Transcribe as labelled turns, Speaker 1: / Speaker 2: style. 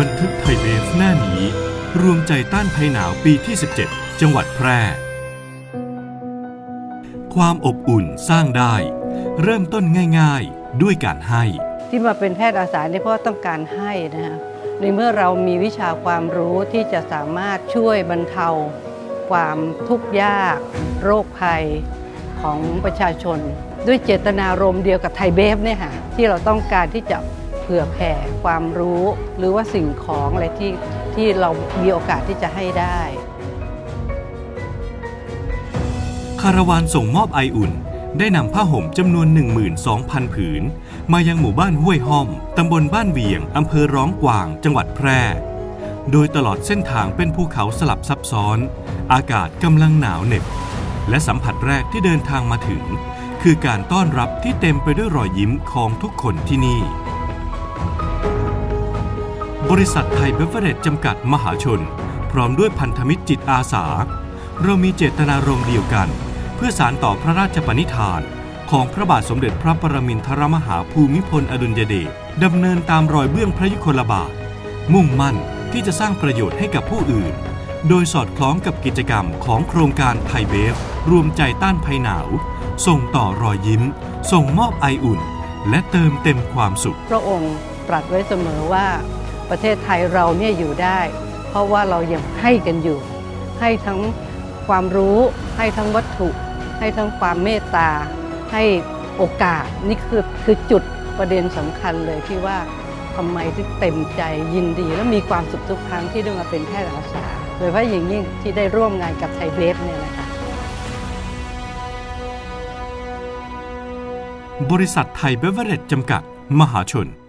Speaker 1: บันทึกไทยเบฟหน้านี้ รวมใจต้านภัยหนาวปีที่ 17 จังหวัดแพร่ ความอบอุ่นสร้างได้ เริ่มต้นง่ายๆ ด้วยการให้
Speaker 2: ที่มาเป็นแพทย์อาสาเนี่ยเพราะต้องการให้นะฮะในเมื่อเรามีวิชาความรู้ที่จะสามารถช่วยบรรเทา ความทุกข์ยาก โรคภัยของประชาชน ด้วยเจตนารมณ์เดียวกับไทยเบฟเนี่ยค่ะที่เราต้องการที่จะ ผื่อแผ่ความรู้ หรือว่าสิ่งของอะไรที่ที่เรามีโอกาสที่จะให้ได้
Speaker 1: คาราวานส่งมอบไออุ่น ได้นำผ้าห่มจำนวน 12,000 ผืน มายังหมู่บ้านห้วยห้อมตำบลบ้านเวียงอำเภอร้องกวาง จังหวัดแพร่ โดยตลอดเส้นทางเป็นภูเขาสลับซับซ้อน อากาศกำลังหนาวเหน็บ และสัมผัสแรกที่เดินทางมาถึง คือการต้อนรับที่เต็มไปด้วยรอยยิ้มของทุกคนที่นี่ บริษัทไทยเบเวอเรจจำกัดมหาชน พร้อมด้วยพันธมิตรจิตอาสา เรามีเจตนารมณ์เดียวกัน เพื่อสารต่อพระราชปณิธาน ของพระบาทสมเด็จพระปรมินทรมหาภูมิพลอดุลยเดชดำเนินตามรอยเบื้องพระยุคลบาท มุ่งมั่นที่จะสร้างประโยชน์ให้กับผู้อื่น โดยสอดคล้องกับกิจกรรมของโครงการไทยเบฟรวมใจต้านภัยหนาว ส่งต่อรอยยิ้ม ส่งมอบไออุ่น และเติมเต็มความสุข
Speaker 2: พระองค์ตรัสไว้เสมอว่า ประเทศไทยเราเนี่ยอยู่ได้ เพราะว่าเรายังให้กันอยู่ ให้ทั้งความรู้ ให้ทั้งวัตถุ ให้ทั้งความเมตตา ให้โอกาสนี่คือคือจุดประเด็นสำคัญเลยที่ว่าทำไมถึงเต็มใจยินดี และมีความสุขทุกครั้งที่ได้มาเป็นแพทย์อาสาโดยเฉพาะอย่างยิ่งที่ได้ร่วมงานกับไทยเบฟเนี่ยนะคะ
Speaker 1: บริษัทไทยเบเวอเรจจำกัด มหาชน